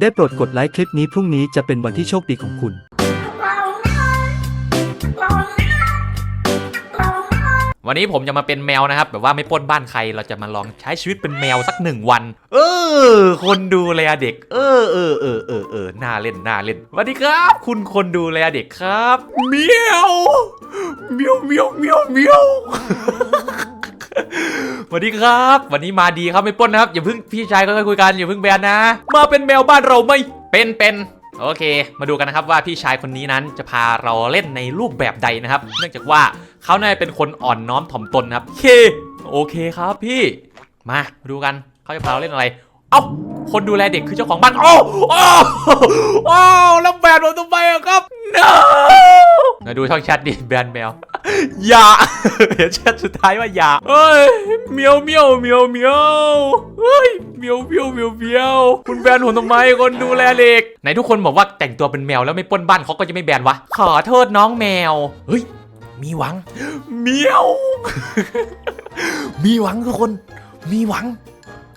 ได้โปรดกดไลค์คลิปนี้พรุ่งนี้จะเป็นวันที่โชคดีของคุณ วันนี้ผมจะมาเป็นแมวนะครับ แบบว่าไม่ปล้นบ้านใครเราจะมาลองใช้ชีวิตเป็นแมวสักหนึ่งวัน เออ คนดูแลเด็ก เออเออเออเออเออน่าเล่นน่าเล่นสวัสดีครับ คุณคนดูแลเด็กครับเมียวเมียวเมียวเมียวเมียว สวัสดีครับ วันนี้มาดีครับไม่ป้นนะครับอย่าเพิ่งพี่ชายก็ค่อยคุยกันอย่าเพิ่งแบนนะ มาเป็นแมวบ้านเราไหม่เป็นเป็นโอเค มาดูกันนะครับว่าพี่ชายคนนี้นั้นจะพาเราเล่นในรูปแบบใดนะครับ เนื่องจากว่าเขาเนี่ยเป็นคนอ่อนน้อมถ่อมตนนะครับโอเค โอเคครับพี่ มาดูกันเขาจะพาเราเล่นอะไร เอ้าคนดูแลเด็กคือเจ้าของบ้านโอ้โอ้โอ้แล้วแบนผมทำไมอะครับ no มาดูช่องแชทดิแบนแมว อย่าเห็นแชทสุดท้ายว่าอย่าเฮ้ยเมียวเมียวเมียวเมียวเฮ้ยเมียวเมียวเมียวเมียวคุณแบนผมทำไมคนดูแลเด็กไหนทุกคนบอกว่าแต่งตัวเป็นแมวแล้วไม่ป้นบ้านเขาก็จะไม่แบนวะขอโทษน้องแมวเฮ้ยมีหวังเมียว มีหวังทุกคน มีหวัง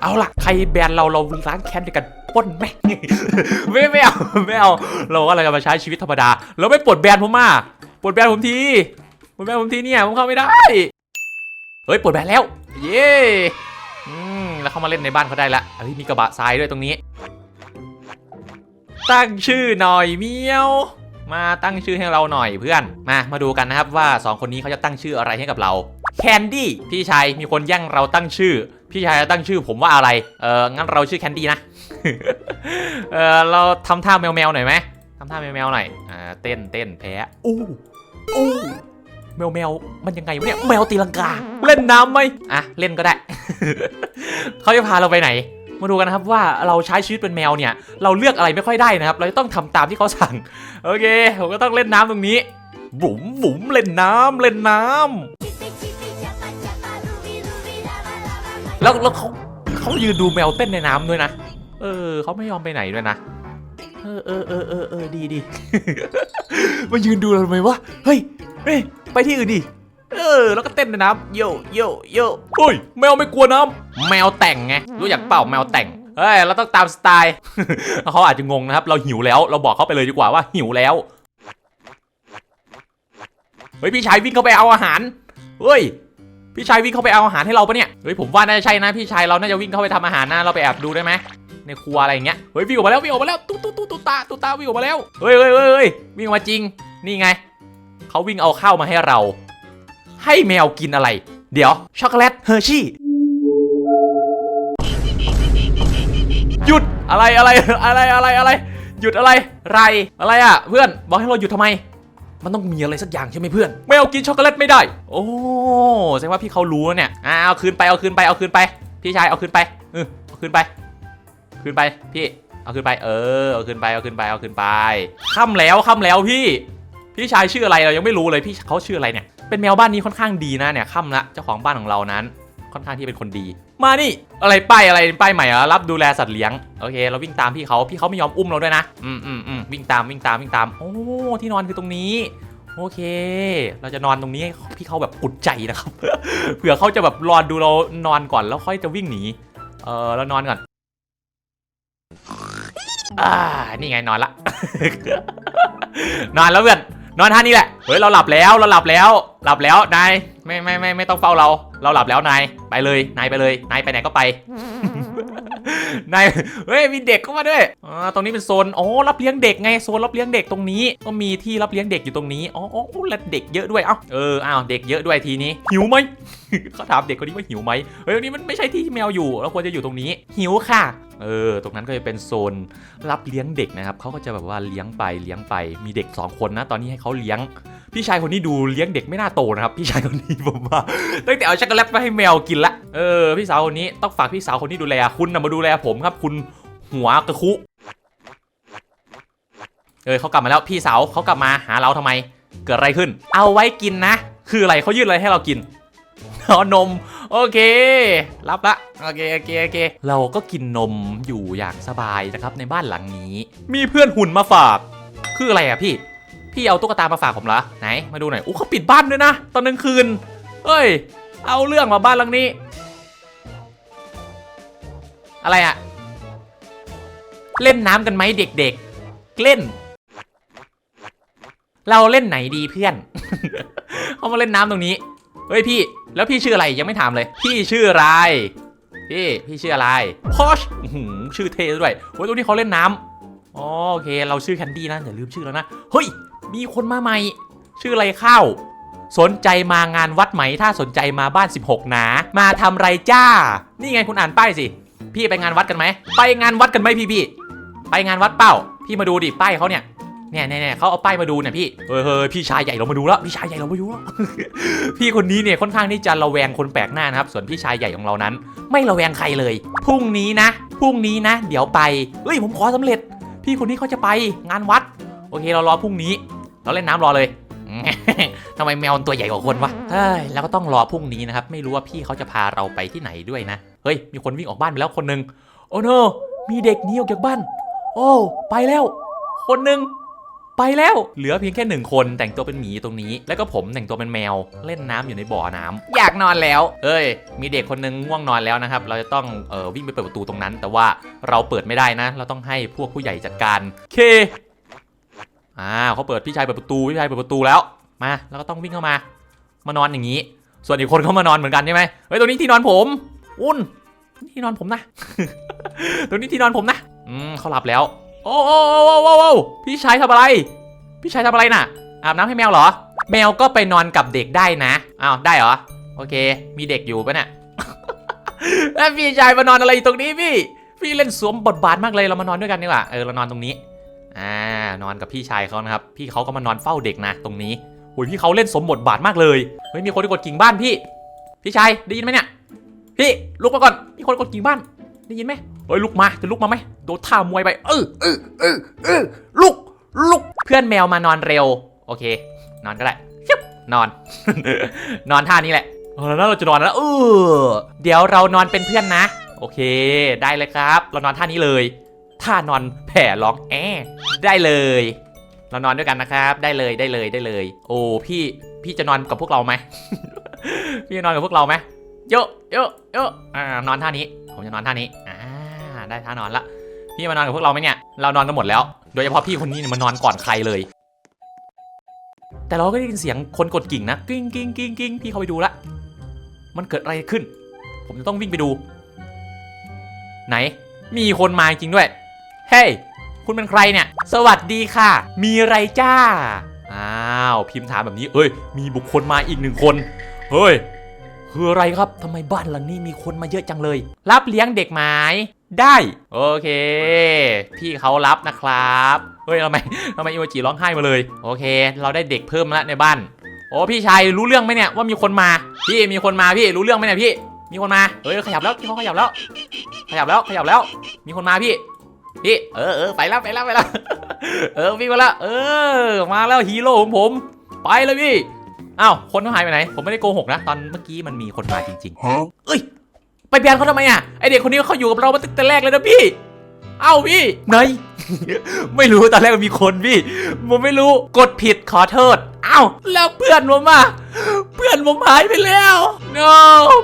เอาล่ะ ใครแบนเราเราล้างแค้นด้วยกันป้นแม่งไม่ไม่เอาไม่เอา เราก็เราจะมาใช้ชีวิตธรรมดา เราไม่ปลดแบนผมมาปลดแบนผมทีปลดแบนผมทีเนี่ยผมเข้าไม่ได้ เฮ้ยปลดแบนแล้ว เย้อืมแล้วเข้ามาเล่นในบ้านเขาได้ละเฮ้ยมีกระบะทรายด้วยตรงนี้ ตั้งชื่อหน่อยเมียว มาตั้งชื่อให้เราหน่อยเพื่อน มามาดูกันนะครับว่าสองคนนี้เขาจะตั้งชื่ออะไรให้กับเรา แคนดี้พี่ชายมีคนแย่งเราตั้งชื่อ พี่ชายจะตั้งชื่อผมว่าอะไร เอองั้นเราชื่อแคนดี้นะ เออเราทำท่าแมวๆหน่อยไหมทำท่าแมวๆหน่อย อ่า เต้นเต้นแพ้อู้อู้แมวแมวมันยังไงวะเนี่ยแมวตีลังกา เล่นน้ำไหมอะ เล่นก็ได้ เขาจะพาเราไปไหน มาดูกันนะครับว่าเราใช้ชีวิตเป็นแมวเนี่ย เราเลือกอะไรไม่ค่อยได้นะครับ เราจะต้องทำตามที่เขาสั่ง โอเค ผมก็ต้องเล่นน้ำตรงนี้บุ๋มบุ๋มเล่นน้ำเล่นน้ำ แล้วแล้วเขาเขายืนดูแมวเต้นในน้ำด้วยนะ เออเขาไม่ยอมไปไหนด้วยนะ เออเออเออเออเออดีดี มายืนดูเราทำไมวะ เฮ้ยเฮ้ยไปที่อื่นดิ เออ แล้วก็เต้นในน้ำโยโยโยเฮ้ยแมวไม่กลัวน้ำแมวแต่งไง รู้จักเปล่าแมวแต่ง เฮ้ย เราต้องตามสไตล์ เขาอาจจะงงนะครับ เราหิวแล้ว เราบอกเขาไปเลยดีกว่าว่าหิวแล้ว เฮ้ย พี่ชายวิ่งเข้าไปเอาอาหาร เฮ้ย พี่ชายวิ่งเข้าไปเอาอาหารให้เราปะเนี่ย เฮ้ยผมว่าน่าจะใช่นะพี่ชายเราน่าจะวิ่งเข้าไปทำอาหารนะเราไปแอบดูได้ไหมในครัวอะไรอย่างเงี้ย เฮ้ยวิ่งออกมาแล้ววิ่งออกมาแล้วตุ๊ตุ๊ตุ๊ตุ๊ตาตุ๊ตาวิ่งออกมาแล้วเฮ้ยเฮ้ยเฮ้ยเฮ้ยวิ่งมาจริง นี่ไง เขาวิ่งเอาข้าวมาให้เรา ให้แมวกินอะไร เดี๋ยวช็อกโกแลตเฮอร์ชี่ หยุดอะไรอะไรอะไรอะไรอะไร หยุดอะไรไรอะไรอะเพื่อนบอกให้เราหยุดทำไม มันต้องมีอะไรสักอย่างใช่ไหมเพื่อน ไม่เอากินช็อกโกแลตไม่ได้ โอ้แสดงว่าพี่เขารู้แล้วเนี่ยอ่าเอาคืนไปเอาคืนไปเอาคืนไป พี่ชายเอาคืนไปเออเอาคืนไป คืนไปพี่ เอาคืนไป เออเอาคืนไปเอาคืนไปเอาคืนไปค่ำแล้วค่ำแล้วพี่ พี่ชายชื่ออะไรเรายังไม่รู้เลยพี่เขาชื่ออะไรเนี่ยเป็นแมวบ้านนี้ค่อนข้างดีนะเนี่ยค่ำละเจ้าของบ้านของเรานั้น ค่อนข้างที่เป็นคนดี มานี่อะไรป้ายอะไรป้ายใหม่เหรอรับดูแลสัตว์เลี้ยงโอเค เราวิ่งตามพี่เขาพี่เขาไม่ยอมอุ้มเราด้วยนะอืมอืมอืมวิ่งตามวิ่งตามวิ่งตามโอ้ที่นอนคือตรงนี้โอเค เราจะนอนตรงนี้พี่เขาแบบกุดใจนะครับ เผื่อเขาจะแบบรอดูเรานอนก่อนแล้วค่อยจะวิ่งหนี เออเรานอนก่อน อ่า นี่ไงนอนละ นอนแล้วเพื่อน นอนท่านี้แหละ เฮ้ยเราหลับแล้วเราหลับแล้ว หลับแล้วนายไม่ไม่ไม่ไม่ต้องเฝ้าเรา เราหลับแล้วนายไปเลยนายไปเลยนายไปไหนก็ไปนายเฮ้ยมีเด็กเข้ามาด้วยอ่าตรงนี้เป็นโซนอ๋อรับเลี้ยงเด็กไงโซนรับเลี้ยงเด็กตรงนี้ ก็มีที่รับเลี้ยงเด็กอยู่ตรงนี้อ๋ออ๋อและเด็กเยอะด้วยเอ้าเอออ้าวเด็กเยอะด้วยทีนี้ หิวไหม เขาถามเด็กคนนี้ว่าหิวไหมเฮ้ยตรงนี้มันไม่ใช่ที่ที่แมวอยู่เราควรจะอยู่ตรงนี้ หิวค่ะ เออตรงนั้นก็จะเป็นโซนรับเลี้ยงเด็กนะครับเขาก็จะแบบว่าเลี้ยงไปเลี้ยงไปมีเด็ก 2 คนนะตอนนี้ให้เขาเลี้ยง พี่ชายคนนี้ดูเลี้ยงเด็กไม่น่าโตนะครับพี่ชายคนนี้ผมว่าตั้งแต่เอาช็อกโกแลตมาให้แมวกินละเออพี่สาวคนนี้ต้องฝากพี่สาวคนนี้ดูแลคุณนะมาดูแลผมครับ คุณหัวกระคุเออเขากลับมาแล้วพี่สาวเขากลับมาหาเราทำไม เกิดอะไรขึ้น เอาไว้กินนะ คืออะไรเขายื่นอะไรให้เรากิน เอนม โอเค รับละ โอเค โอเค โอเค เราก็กินนมอยู่อย่างสบายนะครับในบ้านหลังนี้ มีเพื่อนหุ่นมาฝาก คืออะไรอะพี่ พี่เอาตุ๊กตามาฝากผมเหรอ ไหน มาดูหน่อย อู้เขาปิดบ้านด้วยนะ ตอนกลางคืนเฮ้ย เอาเรื่องมาบ้านหลังนี้ อะไรอะเล่นน้ำกันไหมเด็กๆ เล่น เราเล่นไหนดีเพื่อน เขามาเล่นน้ำตรงนี้ เฮ้ยพี่ แล้วพี่ชื่ออะไรยังไม่ถามเลย พี่ชื่ออะไร พี่ พี่ชื่ออะไรพอชชื่อเท่ด้วยโอ้ยตรงนี้เขาเล่นน้ำอ๋อโอเค เราชื่อแคนดี้นะอย่าลืมชื่อแล้วนะ เฮ้ย มีคนมาใหม่ ชื่ออะไรข้าวสนใจมางานวัดไหม ถ้าสนใจมาบ้าน 16 นะ มาทำไรจ้า นี่ไงคุณอ่านป้ายสิ พี่ไปงานวัดกันไหม ไปงานวัดกันไหมพี่พี่ ไปงานวัดเป้า พี่มาดูดิป้ายเขาเนี่ย เนี่ยเนี่ยเนี่ยเขาเอาป้ายมาดูเนี่ยพี่เฮ้ยพี่ชายใหญ่เรามาดูแล้วพี่ชายใหญ่เรามาดูแล้วพี่คนนี้เนี่ยค่อนข้างที่จะระแวงคนแปลกหน้านะครับ ส่วนพี่ชายใหญ่ของเรานั้น ไม่ระแวงใครเลยพรุ่งนี้นะพรุ่งนี้นะ เดี๋ยวไปเฮ้ยผมขอสำเร็จ พี่คนนี้เขาจะไปงานวัด โอเคเรารอพรุ่งนี้ เราเล่นน้ำรอเลยทำไมแมวตัวใหญ่กว่าคนวะเฮ้ยแล้วก็ต้องรอพรุ่งนี้นะครับไม่รู้ว่าพี่เขาจะพาเราไปที่ไหนด้วยนะเฮ้ยมีคนวิ่งออกบ้านไปแล้วคนหนึ่งโอ้โนมีเด็กหนีออกจากบ้าน โอ้ไปแล้ว คนหนึ่ง ไปแล้ว เหลือเพียงแค่หนึ่งคนแต่งตัวเป็นหมีตรงนี้ แล้วก็ผมแต่งตัวเป็นแมว เล่นน้ำอยู่ในบ่อน้ำอยากนอนแล้ว เอ้ย มีเด็กคนหนึงง่วงนอนแล้วนะครับ เราจะต้องเอ่อวิ่งไปเปิดประตูตรงนั้น แต่ว่าเราเปิดไม่ได้นะ เราต้องให้พวกผู้ใหญ่จัดการเคอ่าเขาเปิดพี่ชายเปิดประตูพี่ชายเปิดประตูแล้วมาแล้วก็ต้องวิ่งเข้ามามานอนอย่างนี้ ส่วนอีกคนเขามานอนเหมือนกันใช่ไหมเฮ้ยตรงนี้ที่นอนผมอุ่นนี่ที่นอนผมนะ ตรงนี้ที่นอนผมนะอืมเขาหลับแล้ว โอ้โอ้โอ้โอ้โอ้พี่ชายทำอะไร พี่ชายทำอะไรน่ะ อาบน้ำให้แมวเหรอ แมวก็ไปนอนกับเด็กได้นะ อ้าว ได้เหรอ โอเค มีเด็กอยู่ปะเนี่ยแล้วพี่ชายมานอนอะไรตรงนี้พี่ พี่เล่นสวมบทบาทมากเลย เรามานอนด้วยกันดีกว่า เออ เรานอนตรงนี้ อ่า นอนกับพี่ชายเขานะครับ พี่เขาก็มานอนเฝ้าเด็กนะ ตรงนี้โอ้ยพี่เขาเล่นสมบทบาทมากเลย เฮ้ย มีคนกดกิ่งบ้านพี่ พี่ชายได้ยินไหมเนี่ย พี่ลุกมาก่อน มีคนกดกิ่งบ้าน ได้ยินไหม ฮ้ยลุกมาจะลุกมาไหมโดนท่ามวยไป เออเออเออเออลุกลุกเพื่อนแมวมานอนเร็ว โอเค นอนก็ได้ชิบนอน นอนท่านี้แหละเอาแล้วเราจะนอนแล้วเออเดี๋ยวเรานอนเป็นเพื่อนนะ โอเค ได้เลยครับ เรานอนท่านี้เลยท่านอนแผ่ร้องแอได้เลย เรานอนด้วยกันนะครับ ได้เลยได้เลยได้เลย โอ้พี่พี่จะนอนกับพวกเราไหมพี่จะนอนกับพวกเราไหมเยอะเยอะเยอะอ่านอนท่านี้ ผมจะนอนท่านี้อ่า ได้ท่านอนละพี่มานอนกับพวกเราไหมเนี่ยเรานอนกันหมดแล้ว โดยเฉพาะพี่คนนี้เนี่ยมานอนก่อนใครเลย แต่เราก็ได้ยินเสียงคนกดกิ่งนะกิ้งกิ้งกิ้งกิ้งพี่เข้าไปดูละมันเกิดอะไรขึ้น ผมจะต้องวิ่งไปดู ไหน มีคนมาจริงด้วย เฮ้ย คุณเป็นใครเนี่ย สวัสดีค่ะ มีอะไรจ้า อ้าว พิมพ์ถามแบบนี้ เอ้ย มีบุคคลมาอีกหนึ่งคน เฮ้ย คืออะไรครับ ทำไมบ้านหลังนี้มีคนมาเยอะจังเลย รับเลี้ยงเด็กไหม ได้ โอเค พี่เขารับนะครับ เฮ้ยทำไมทำไมอิวจิร้องไห้มาเลย โอเค เราได้เด็กเพิ่มแล้วในบ้าน โอ้พี่ชายรู้เรื่องไหมเนี่ยว่ามีคนมา พี่มีคนมาพี่รู้เรื่องไหมเนี่ยพี่ มีคนมาเฮ้ยขยับแล้วพี่เขาขยับแล้ว ขยับแล้วขยับแล้ว มีคนมาพี่ พี่ เออเออไปแล้วไปแล้วไปแล้ว เออวิ่งมาแล้วเออ มาแล้วฮีโร่ของผม ไปเลยพี่อ้าวคนเขาหายไปไหน ผมไม่ได้โกหกนะ ตอนเมื่อกี้มันมีคนมาจริง Huh? ๆเอ้ย ไปแบนเขาทำไมอะไอเด็กคนนี้เขาอยู่กับเรามาตั้งแต่แรกเลยนะพี่ เอ้าพี่ไหน ไม่รู้ตอนแรกมันมีคนพี่ ผมไม่รู้กดผิดขอโทษ เอ้าแล้วเพื่อนผมอะเพื่อนผมหายไปแล้ว no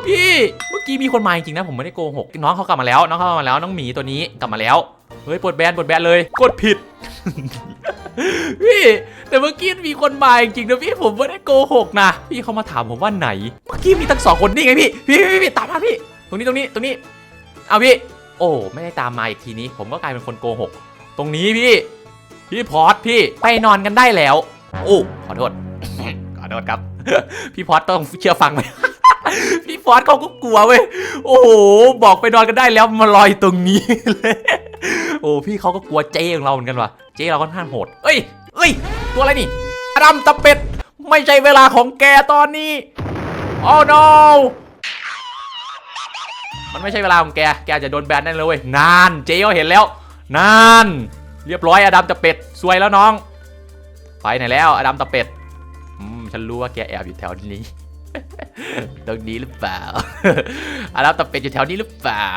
พี่ เมื่อกี้มีคนมาจริงๆนะผมไม่ได้โกหกน้องเขากลับมาแล้วน้องเขากลับมาแล้วน้องหมีตัวนี้กลับมาแล้วเฮ้ยปลดแบนปลดแบนเลยกดผิด พี่ แต่เมื่อกี้มีคนมาจริงๆนะพี่ผมไม่ได้โกหกนะพี่เขามาถามผมว่าไหน เมื่อกี้มีตั้งสองคนนี่ไงพี่พี่พี่พี่ตามมาพี่ ตรงนี้ตรงนี้ตรงนี้ เอาพี่ โอ้ไม่ได้ตามมาอีกทีนี้ ผมก็กลายเป็นคนโกหก ตรงนี้พี่ พี่พอดพี่ไปนอนกันได้แล้ว โอ้ขอโทษ ขอโทษครับ พี่พอดต้องเชื่อฟังไหมพี่พอดเขาก็กลัวเว้ย โอ้โห บอกไปนอนกันได้แล้วมาลอยตรงนี้เลย โอ้พี่เขาก็กลัวเจ๊ของเราเหมือนกันว่ะ เจ๊เราค่อนข้างโหด เอ้ย เอ้ย ตัวอะไรนี่อดัมตะเป็ด ไม่ใช่เวลาของแกตอนนี้ โอ้ no มันไม่ใช่เวลาของแก แกจะโดนแบนได้เลย นาน เจ๊เขาเห็นแล้ว นาน เรียบร้อยอดัมตะเป็ดซวยแล้วน้อง ไปไหนแล้วอดัมตะเป็ด อืม ฉันรู้ว่าแกแอบอยู่แถวนี้ ตรงนี้หรือเปล่า อดัมตะเป็ดอยู่แถวนี้หรือเปล่า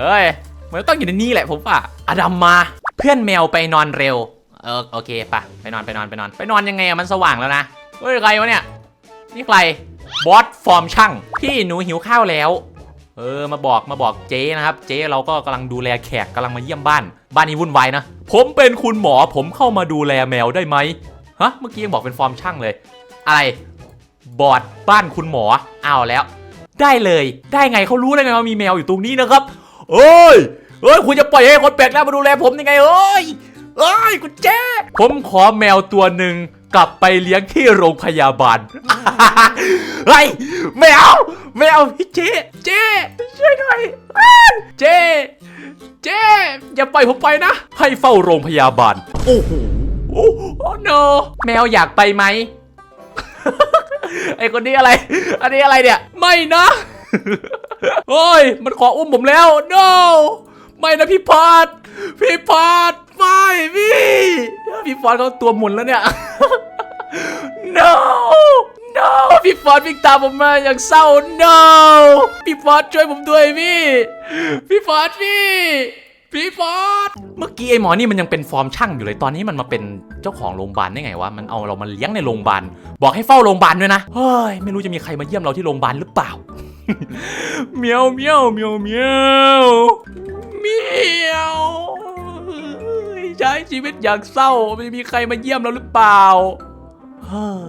เฮ้ย มันต้องอยู่ในนี้แหละผมว่าอดัมมา เพื่อนแมวไปนอนเร็ว เออโอเคปะไปนอนไปนอนไปนอน ไปนอนยังไงอะมันสว่างแล้วนะ เฮ้ยใครวะเนี่ย นี่ใคร บอสฟอร์มช่าง พี่หนูหิวข้าวแล้ว เออมาบอกมาบอกเจ๊นะครับ เจ๊เราก็กำลังดูแลแขกกำลังมาเยี่ยมบ้าน บ้านนี้วุ่นวายนะ ผมเป็นคุณหมอผมเข้ามาดูแลแมวได้ไหมฮะเมื่อกี้ยังบอกเป็นฟอร์มช่างเลย อะไรบอร์ดบ้านคุณหมอเอาแล้ว ได้เลยได้ไงเขารู้ได้ไงว่ามีแมวอยู่ตรงนี้นะครับเอ้ยเอ้ยคุณจะปล่อยให้คนแปลกหน้ามาดูแลผมยังไงเอ้ย เอ้ยคุณเจ๊ผมขอแมวตัวหนึ่งกลับไปเลี้ยงที่โรงพยาบาล เฮ้ยไม่เอาไม่เอาพี่เจ๊เจ๊ช่วยหน่อยอ้ายเจ๊เจ๊อย่าปล่อยผมไปนะ ให้เฝ้าโรงพยาบาล โอ้โหโอ้โห no แมวอยากไปไหม ไอคนนี้อะไร อันนี้อะไรเนี่ย ไม่นะ โอ้ย มันขออุ้มผมแล้ว no ไม่นะพี่พอดพี่พอดไม่พี่ พี่พอดเขาตัวหมุนแล้วเนี่ย no no พี่ฟอดวิ่งตามผมมาอย่างเศร้า no พี่ฟอดช่วยผมด้วยพี่ พี่ฟอดพี่ พี่ฟอดเมื่อกี้ไอ้หมอนี่มันยังเป็นฟอร์มช่างอยู่เลยตอนนี้มันมาเป็นเจ้าของโรงพยาบาลได้ไงวะมันเอาเรามาเลี้ยงในโรงพยาบาลบอกให้เฝ้าโรงพยาบาลด้วยนะเฮ้ยไม่รู้จะมีใครมาเยี่ยมเราที่โรงพยาบาลหรือเปล่า เมียวเมียวเมียวเมียวเมียวใช้ชีวิตอย่างเศร้าไม่มีใครมาเยี่ยมเราหรือเปล่าเฮ้อ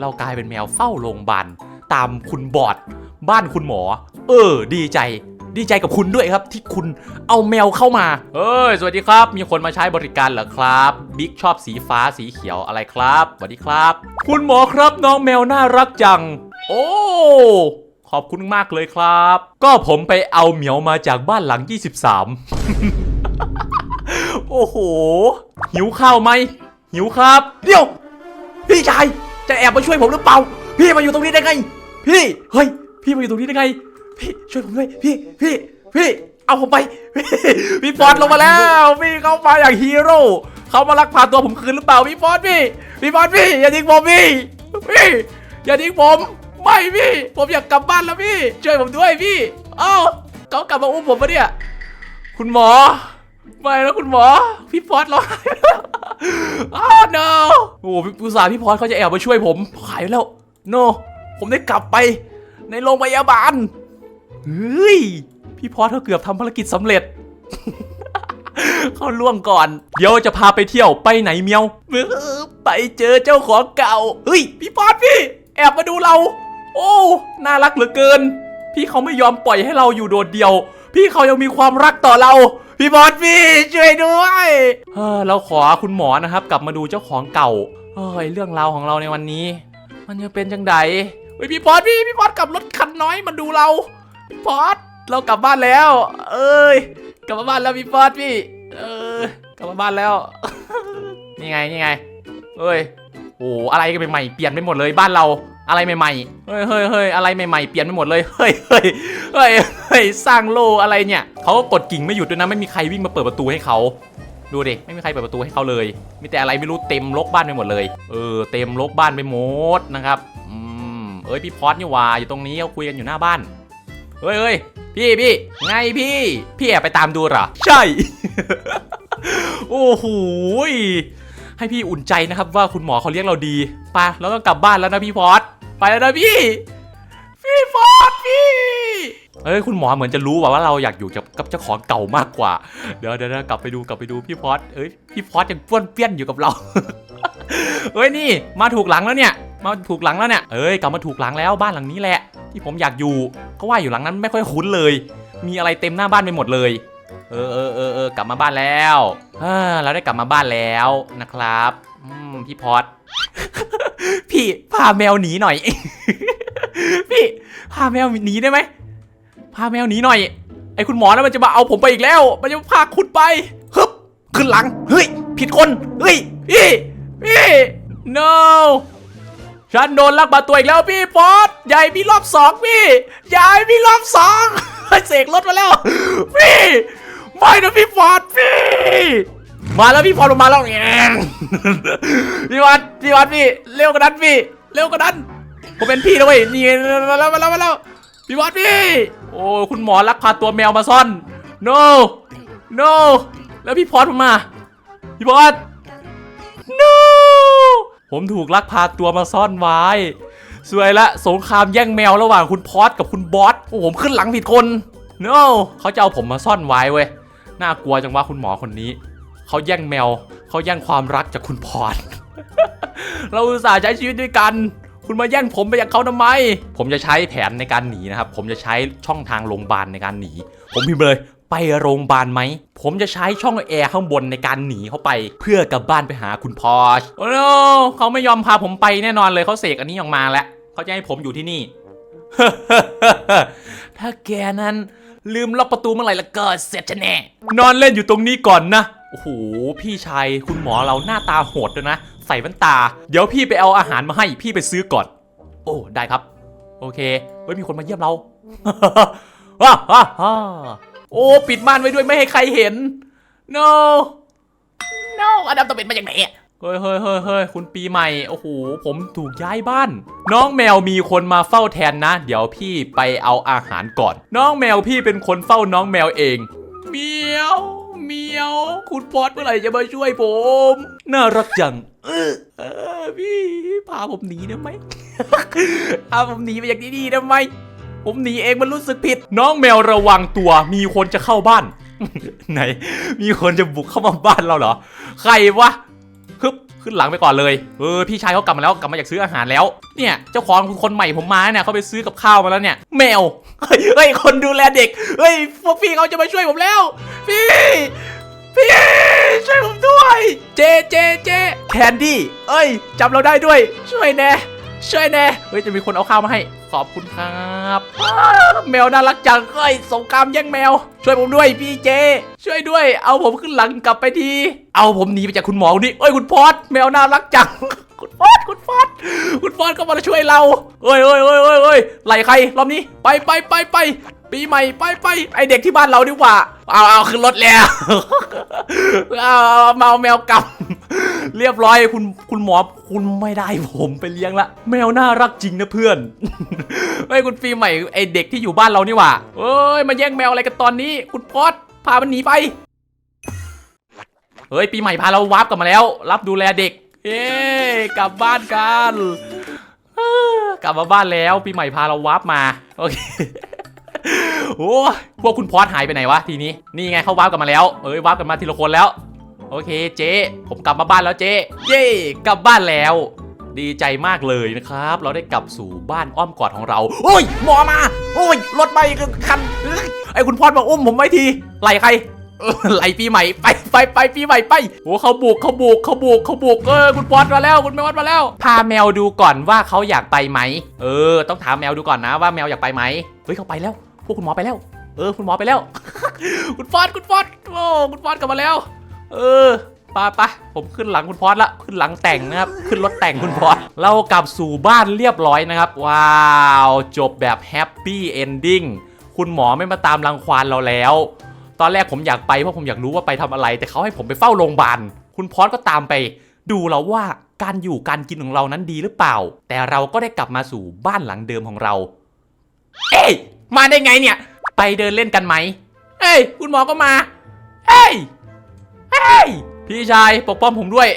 เรากลายเป็นแมวเฝ้าโรงพยาบาลตามคุณบอดบ้านคุณหมอ เออ ดีใจ ดีใจกับคุณด้วยครับ ที่คุณเอาแมวเข้ามาเอ้ยสวัสดีครับ มีคนมาใช้บริการเหรอครับบิ๊กชอบสีฟ้าสีเขียวอะไรครับสวัสดีครับ คุณหมอครับน้องแมวน่ารักจัง โอ้ อบคุณมากเลยครับ ก็ผมไปเอาเหมียวมาจากบ้านหลัง 23 โอ้โห หิวข้าวไหม หิวครับ เดี๋ยว พี่ชาย จะแอบมาช่วยผมหรือเปล่า พี่มาอยู่ตรงนี้ได้ไง พี่ เฮ้ย พี่มาอยู่ตรงนี้ได้ไง พี่ช่วยผมด้วย พี่ พี่ พี่ เอาผมไป พี่พี่ฟอสลงมาแล้ว พี่เข้ามาอย่างฮีโร่ เขามาลักพาตัวผมคืนหรือเปล่า พี่ฟอสพี่ พี่ฟอสพี่ อย่าทิ้งผมพี่ พี่ อย่าทิ้งผม ไม่พี่ ผมอยากกลับบ้านแล้วพี่ ช่วยผมด้วยพี่ เอ้าเขากลับมาอุ้มผมปะเนี่ย คุณหมอ ไม่แล้วคุณหมอ พี่ฟอสร้องไห้อ้าว no โอ้โหพี่อุตส่าห์พี่พอสเขาจะแอบมาช่วยผมหายแล้ว no ผมได้กลับไป ในโรงพยาบาล เฮ้ย พี่พอสเขาเกือบทำภารกิจสำเร็จ เขาล่วงก่อน เดี๋ยวจะพาไปเที่ยวไปไหนเมียว ไปเจอเจ้าของเก่า เฮ้ย พี่พอสพี่ แอบมาดูเรา โอ้น่ารักเหลือเกิน พี่เขาไม่ยอมปล่อยให้เราอยู่โดดเดี่ยว พี่เขายังมีความรักต่อเรา พี่บอสพี่ช่วยด้วยเออเราขอคุณหมอนะครับ กลับมาดูเจ้าของเก่าเฮ้ยเรื่องราวของเราในวันนี้ มันจะเป็นจังไดเฮ้ยพี่บอสพี่พี่บอสขับรถคันน้อยมาดูเราพี่บอสเรากลับบ้านแล้ว เอ้ยกลับมาบ้านแล้วพี่บอสพี่ เออกลับมาบ้านแล้ว นี่ไงนี่ไงเอ้ยโอ้อะไรกันใหม่ๆเปลี่ยนไปหมดเลยบ้านเรา อะไรใหม่ๆ เฮ้ยเฮ้ยเฮ้ยอะไรใหม่ๆ เปลี่ยนไปหมดเลย เฮ้ยเฮ้ยเฮ้ยเฮ้ยสร้างโลอะไรเนี่ย เขาก็กดกิ่งไม่หยุดด้วยนะ ไม่มีใครวิ่งมาเปิดประตูให้เขา ดูดิ ไม่มีใครเปิดประตูให้เขาเลย มีแต่อะไรไม่รู้เต็มรกบ้านไปหมดเลย เออ เต็มรกบ้านไปหมดนะครับ อืม เอ้ย พี่พอดนี่ว่าอยู่ตรงนี้เขาคุยกันอยู่หน้าบ้าน เฮ้ยเฮ้ยพี่พี่ไงพี่ พี่แอบไปตามดูเหรอ ใช่ โอ้โห ให้พี่อุ่นใจนะครับว่าคุณหมอเขาเลี้ยงเราดีไปเราต้องกลับบ้านแล้วนะพี่พอดไปแล้วนะพี่ พี่พอดพี่เอ้ยคุณหมอเหมือนจะรู้ว่าว่าเราอยากอยู่กับเจ้าของเก่ามากกว่า เดี๋ยวเดี๋ยวกลับไปดูกลับไปดูพี่พอดเอ้ยพี่พอดยังป้วนเปี้ยนอยู่กับเราเอ้ยนี่ มาถูกหลังแล้วเนี่ย มาถูกหลังแล้วเนี่ยเอ้ยกลับมาถูกหลังแล้วบ้านหลังนี้แหละ ที่ผมอยากอยู่ก็ว่าอยู่หลังนั้นไม่ค่อยคุ้นเลย มีอะไรเต็มหน้าบ้านไปหมดเลย ออเออเออเออกลับมาบ้านแล้วอ่าเราได้กลับมาบ้านแล้วนะครับอืมพี่พอดพี่พาแมวหนีหน่อย พี่พาแมวหนีได้ไหมพาแมวหนีหน่อย ไอ้คุณหมอนั้นมันจะมาเอาผมไปอีกแล้ว มันจะพาคุณไปฮึบขึ้นหลังเฮ้ยผิดคนเฮ้ยพี่พี่ no ฉันโดนลักพาตัวอีกแล้วพี่พอดใหญ่มีรอบสองพี่ใหญ่มีรอบสองเสกรถมาแล้วพี่ ไม่นะพี่ฟอดพี่ มาแล้วพี่ฟอดลงมาแล้วแงพี่วัดพี่วัดพี่เร็วกว่านั้นพี่เร็วกว่านั้นผมเป็นพี่นะเว้ยนี่มาแล้วมาแล้วมาแล้วพี่วัดพี่ โอ้คุณหมอลักพาตัวแมวมาซ่อน no no แล้วพี่พอดมาพี่พอด no ผมถูกลักพาตัวมาซ่อนไว้สวยละสงครามแย่งแมวระหว่างคุณพอดกับคุณบอสโอ้ผมขึ้นหลังผิดคน no เขาจะเอาผมมาซ่อนไว้เว้ย น่ากลัวจังว่าคุณหมอคนนี้ เขาแย่งแมว เขาแย่งความรักจากคุณพร เราอุตส่าห์ใช้ชีวิตด้วยกัน คุณมาแย่งผมไปจากเขาทำไม ผมจะใช้แผนในการหนีนะครับ ผมจะใช้ช่องทางโรงพยาบาลในการหนี ผมพิมพ์เลยไปโรงพยาบาลไหม ผมจะใช้ช่องแอร์ข้างบนในการหนีเข้าไป เพื่อกลับบ้านไปหาคุณพอชโอ้โนเขาไม่ยอมพาผมไปแน่นอนเลยเขาเสกอันนี้ออกมาแล้วเขาจะให้ผมอยู่ที่นี่ ถ้าแกนั้น ลืมล็อกประตูเมื่อไหร่ละก็เสร็จจะแน่ นอนเล่นอยู่ตรงนี้ก่อนนะ โอ้โห พี่ชายคุณหมอเราหน้าตาโหดด้วยนะ ใส่แว่นตา เดี๋ยวพี่ไปเอาอาหารมาให้ พี่ไปซื้อก่อน โอ้ ได้ครับ โอเค เฮ้ย มีคนมาเยี่ยมเราว้าฮ่าฮ่าโอ้ ปิดม่านไว้ด้วยไม่ให้ใครเห็น no no อดัมต้องเป็นมาอย่างไหนอะ เฮ้ยเฮ้ยเฮ้ยเฮ้ยคุณปีใหม่ โอ้โห ผมถูกย้ายบ้าน น้องแมวมีคนมาเฝ้าแทนนะ เดี๋ยวพี่ไปเอาอาหารก่อน น้องแมวพี่เป็นคนเฝ้าน้องแมวเอง เมียวเมียว คุณพอดเมื่อไหร่จะมาช่วยผม น่ารักจัง เออเออพี่พาผมหนีได้ไหมพาผมหนีไปจากที่นี่ได้ไหม ผมหนีเองมันรู้สึกผิด น้องแมวระวังตัว มีคนจะเข้าบ้าน ไหน มีคนจะบุกเข้ามาบ้านเราเหรอ ใครวะ ขึ้นหลังไปก่อนเลยเออพี่ชายเขากลับมาแล้วกลับมาอยากซื้ออาหารแล้วเนี่ยเจ้าของคนใหม่ผมมาเนี่ยเขาไปซื้อกับข้าวมาแล้วเนี่ยแมวเฮ้ยเฮ้ยคนดูแลเด็กเฮ้ยพวกพี่เขาจะมาช่วยผมแล้ว พี่พี่ช่วยผมด้วย เจเจเจแคนดี้เอ้ยจำเราได้ด้วย ช่วยแน่ ช่วยแน่เฮ้ยจะมีคนเอาข้าวมาให้ขอบคุณครับแมวน่ารักจังเฮ้ยสงครามแย่งแมว ช่วยผมด้วยพี่เจ ช่วยด้วย เอาผมขึ้นหลังกลับไปทีเอาผมหนีไปจากคุณหมอคนนี้เอ้ยคุณพอดแมวน่ารักจังคุณฟอดคุณฟอดคุณฟอดก็มาช่วยเราเฮ้ยเฮ้ยเฮ้ยเฮ้ยเฮ้ยไล่ใครรอบนี้ไปไปไปไป ปีใหม่ไปไปไอเด็กที่บ้านเราดีกว่า เอาเอาขึ้นรถแล้ว เอาเอามาเอาแมวกลับ เรียบร้อยคุณคุณหมอคุณไม่ได้ผมไปเลี้ยงละ แมวน่ารักจริงนะเพื่อนเฮ้คุณปีใหม่ไอเด็กที่อยู่บ้านเรานี่หว่าเอ้ยมาแย่งแมวอะไรกันตอนนี้ คุณพอดพามันหนีไปเฮ้ยปีใหม่พาเราวาร์ปกลับมาแล้ว รับดูแลเด็กเย้กลับบ้านกันกลับมาบ้านแล้วปีใหม่พาเราวาร์ปมาโอเค โอ้พวกคุณพอดหายไปไหนวะทีนี้ นี่ไงเขาวาร์ปกลับมาแล้ว เอ้ยวาร์ปกลับมาทีละคนแล้ว โอเคเจ๊ผมกลับมาบ้านแล้วเจ๊เย้กลับบ้านแล้ว ดีใจมากเลยนะครับ เราได้กลับสู่บ้านอ้อมกอดของเรา โอ้ยหมอมา โอ้ยรถไปคันเอ้ยไอ้คุณพอดมาอุ้มผมไว้ทีไล่ใครไล่ปีใหม่ไปไปไปปีใหม่ไปโอ้เขาบุกเขาบุกเขาบุกเขาบุกเออคุณพอดมาแล้วคุณแมวมาแล้ว พาแมวดูก่อนว่าเขาอยากไปไหม เออ ต้องถามแมวดูก่อนนะว่าแมวอยากไปไหมเฮ้ยเขาไปแล้ว พวกคุณหมอไปแล้ว เออ คุณหมอไปแล้ว คุณฟอดคุณฟอดโอ้คุณฟอดกลับมาแล้ว เออไปไปผมขึ้นหลังคุณพอดละขึ้นหลังแต่งนะครับ ขึ้นรถแต่งคุณพอดเรากลับสู่บ้านเรียบร้อยนะครับ ว้าว จบแบบแฮปปี้เอนดิ้งคุณหมอไม่มาตามรังควานเราแล้ว ตอนแรกผมอยากไปเพราะผมอยากรู้ว่าไปทำอะไร แต่เขาให้ผมไปเฝ้าโรงพยาบาลคุณพอดก็ตามไปดูเราว่าการอยู่การกินของเรานั้นดีหรือเปล่า แต่เราก็ได้กลับมาสู่บ้านหลังเดิมของเรา เอ้ย มาได้ไงเนี่ย ไปเดินเล่นกันไหมเฮ้ย คุณหมอก็มา เฮ้ย เฮ้ย พี่ชายปกป้องผมด้วย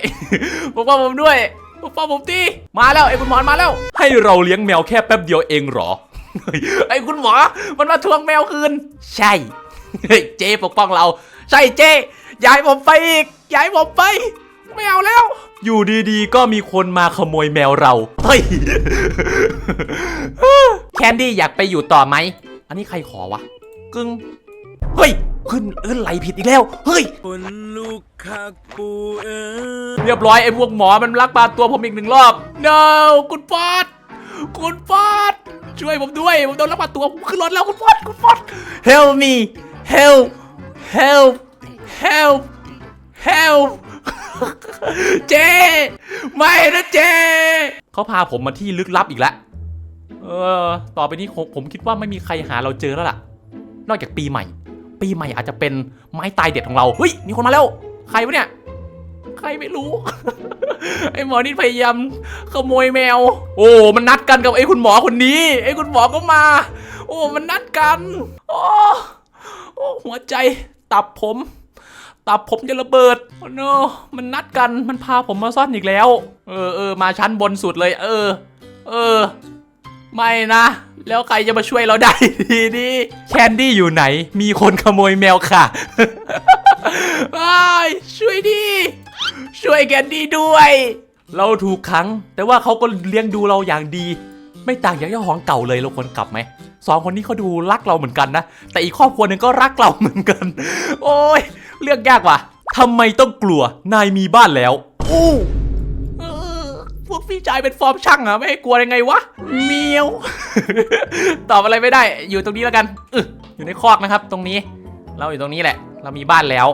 ปกป้องผมด้วย ปกป้องผมทีมาแล้วไอ้คุณหมอมาแล้ว ให้เราเลี้ยงแมวแค่แป๊บเดียวเองเหรอ ไอ้คุณหมอ มันมาทวงแมวคืน ใช่เฮ้ยเจปกป้องเรา ใช่เจย้ายผมไปอีกย้ายผมไป ไม่เอาแล้ว อยู่ดีๆ ก็มีคนมาขโมยแมวเรา เฮ้ย แคนดี้อยากไปอยู่ต่อไหม อันนี้ใครขอวะ กึ่งเฮ้ย ขึ้นขึ้นไหลผิดอีกแล้ว เฮ้ย คนลูกคักปูเอ๋ยเรียบร้อยไอ้พวกหมอมันลักพาตัวผมอีกหนึ่งรอบ no คุณฟอดคุณฟอดช่วยผมด้วย ผมโดนลักพาตัว ผมขึ้นรถแล้วคุณฟอดคุณฟอด help me help help help help เจ ไม่นะเจ เขาพาผมมาที่ลึกลับอีกแล้ว เออ ต่อไปนี้ผมผมคิดว่าไม่มีใครหาเราเจอแล้วล่ะ นอกจากปีใหม่ ปีใหม่อาจจะเป็นไม้ตายเด็ดของเรา เฮ้ย มีคนมาแล้ว ใครวะเนี่ย ใครไม่รู้ ไอ้หมอนี่พยายามขโมยแมว โอ้ มันนัดกันกับไอ้คุณหมอคนนี้ ไอ้คุณหมอก็มา โอ้ มันนัดกัน โอ้โอ้หัวใจ ตับผม ตับผมจะระเบิด โอ้โนมันนัดกัน มันพาผมมาซ่อนอีกแล้ว เออเออมาชั้นบนสุดเลย เออ เออ ไม่นะ แล้วใครจะมาช่วยเราได้ทีนี้แคนดี้อยู่ไหน มีคนขโมยแมวค่ะอ้ายช่วยดีช่วยแคนดี้ด้วย เราถูกขัง แต่ว่าเขาก็เลี้ยงดูเราอย่างดี ไม่ต่างจากเจ้าของเก่าเลยเราควรกลับไหมสองคนนี้เขาดูรักเราเหมือนกันนะ แต่อีกครอบครัวหนึ่งก็รักเราเหมือนกัน โอ้ยเลือกยากว่ะทำไมต้องกลัวนายมีบ้านแล้ว อู้เออ พวกพี่ชายเป็นฟอร์มช่างอะไม่ให้กลัวยังไงวะเมียว ตอบอะไรไม่ได้ อยู่ตรงนี้แล้วกันออยู่ในคอกนะครับ ตรงนี้ เราอยู่ตรงนี้แหละ เรามีบ้านแล้ว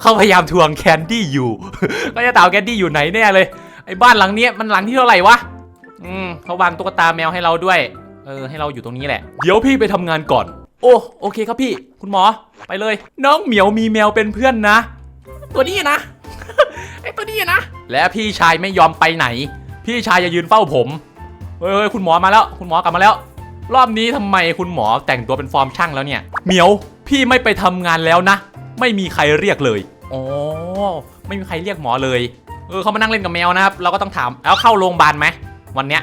เขาพยายามทวงแคนดี้อยู่ ก็จะถามแคนดี้อยู่ไหนแน่เลยไอ้บ้านหลังเนี้ยมันหลังที่เท่าไหร่วะอืมเขาวางตุ๊กตาแมวให้เราด้วย เออ ให้เราอยู่ตรงนี้แหละ เดี๋ยวพี่ไปทำงานก่อน โอ้โอเคครับพี่ คุณหมอ ไปเลย น้องเหมียวมีแมวเป็นเพื่อนนะ ตัวนี้นะไอ้ตัวนี้นะ และพี่ชายไม่ยอมไปไหน พี่ชายจะยืนเฝ้าผมเฮ้ยเฮ้ยคุณหมอมาแล้ว คุณหมอกลับมาแล้ว รอบนี้ทำไมคุณหมอแต่งตัวเป็นฟอร์มช่างแล้วเนี่ยเหมียวพี่ไม่ไปทำงานแล้วนะ ไม่มีใครเรียกเลยอ๋อไม่มีใครเรียกหมอเลยเออเขามานั่งเล่นกับแมวนะครับเราก็ต้องถามแล้วเข้าโรงพยาบาลไหมวันเนี้ย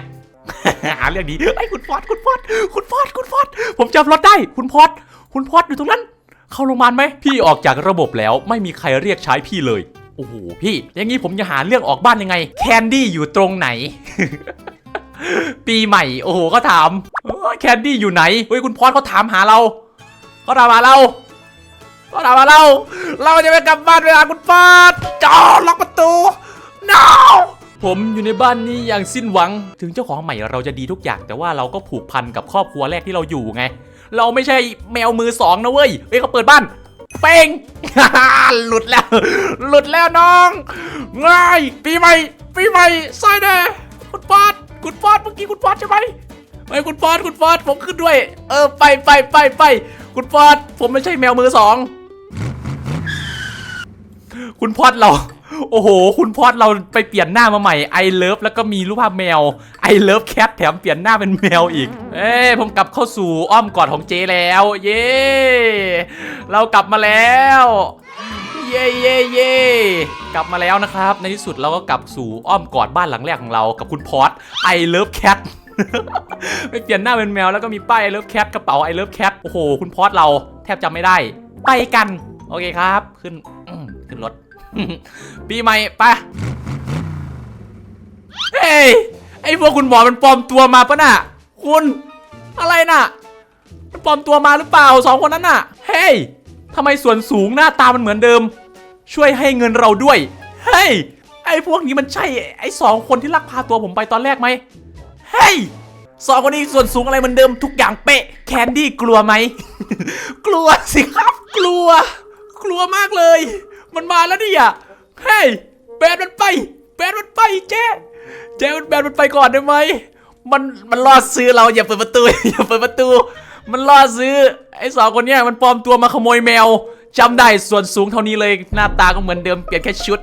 หาเรื่องดีไอ้ยคุณฟอดคุณฟอดคุณฟอดคุณฟอดผมจำรถได้ คุณพอดคุณพอดอยู่ตรงนั้น เข้าโรงพยาบาลไหมพี่ออกจากระบบแล้วไม่มีใครเรียกใช้พี่เลย โอ้โหพี่ อย่างนี้ผมจะหาเรื่องออกบ้านยังไง แคนดี้อยู่ตรงไหน ปีใหม่ โอ้โหเขาถามแคนดี้อยู่ไหนเฮ้ยคุณพอดเขาถามหาเราเขาถามหาเราเขาถามหาเรา เราจะไปกลับบ้านเวลาคุณฟอดจอล็อกประตู no ผมอยู่ในบ้านนี้อย่างสิ้นหวัง ถึงเจ้าของใหม่เราจะดีทุกอย่าง แต่ว่าเราก็ผูกพันกับครอบครัวแรกที่เราอยู่ไง เราไม่ใช่แมวมือสองนะเว้ยเฮ้ยเขาเปิดบ้าน เป้ง หลุดแล้ว หลุดแล้วน้องง่ายปีใหม่ปีใหม่ใส่แน่คุณปอดคุณปอดเมื่อกี้คุณปอดใช่ไหมไม่คุณปอดคุณปอดผมขึ้นด้วย เออไปไปไปไปคุณปอดผมไม่ใช่แมวมือสอง คุณพอดเรา โอ้โห คุณพอดเราไปเปลี่ยนหน้ามาใหม่ไอเลิฟแล้วก็มีรูปภาพแมวไอเลิฟแคทแถมเปลี่ยนหน้าเป็นแมวอีก เอ้ผมกลับเข้าสู่อ้อมกอดของเจแล้ว เย้เรากลับมาแล้ว เย่เย่เย่กลับมาแล้วนะครับ ในที่สุดเราก็กลับสู่อ้อมกอดบ้านหลังแรกของเรากับคุณพอดไอเลิฟแคทไปเปลี่ยนหน้าเป็นแมวแล้วก็มีป้ายไอเลิฟแคทกระเป๋าไอเลิฟแคทโอ้โห คุณพอดเราแทบจำไม่ได้ ไปกัน โอเคครับ ขึ้น ปีใหม่ไปะเฮ้ยไอ้พวกคุณหมอมันปลอมตัวมาปะน่ะ คุณอะไรน่ะมันปลอมตัวมาหรือเปล่าสองคนนั้นน่ะ เฮ้ยทำไมส่วนสูงหน้าตามันเหมือนเดิม ช่วยให้เงินเราด้วย เฮ้ยไอ้พวกนี้มันใช่ไอ้สองคนที่ลักพาตัวผมไปตอนแรกไหมเฮ้ยสองคนนี้ส่วนสูงอะไรเหมือนเดิมทุกอย่างเป๊ะ แคนดี้กลัวไหม กลัวสิครับ กลัว กลัวมากเลย มันมาแล้วนี่อะเฮ้ยแบนมันไป แบนมันไปเจ๊เจ๊มันแบนมันไปก่อนได้ไหมมันมันล่อซื้อเราอย่าเปิดประตูอย่าเปิดประตู มันล่อซื้อไอ้สองคนเนี้ยมันปลอมตัวมาขโมยแมวจำได้ส่วนสูงเท่านี้เลยหน้าตาก็เหมือนเดิมเปลี่ยนแค่ชุด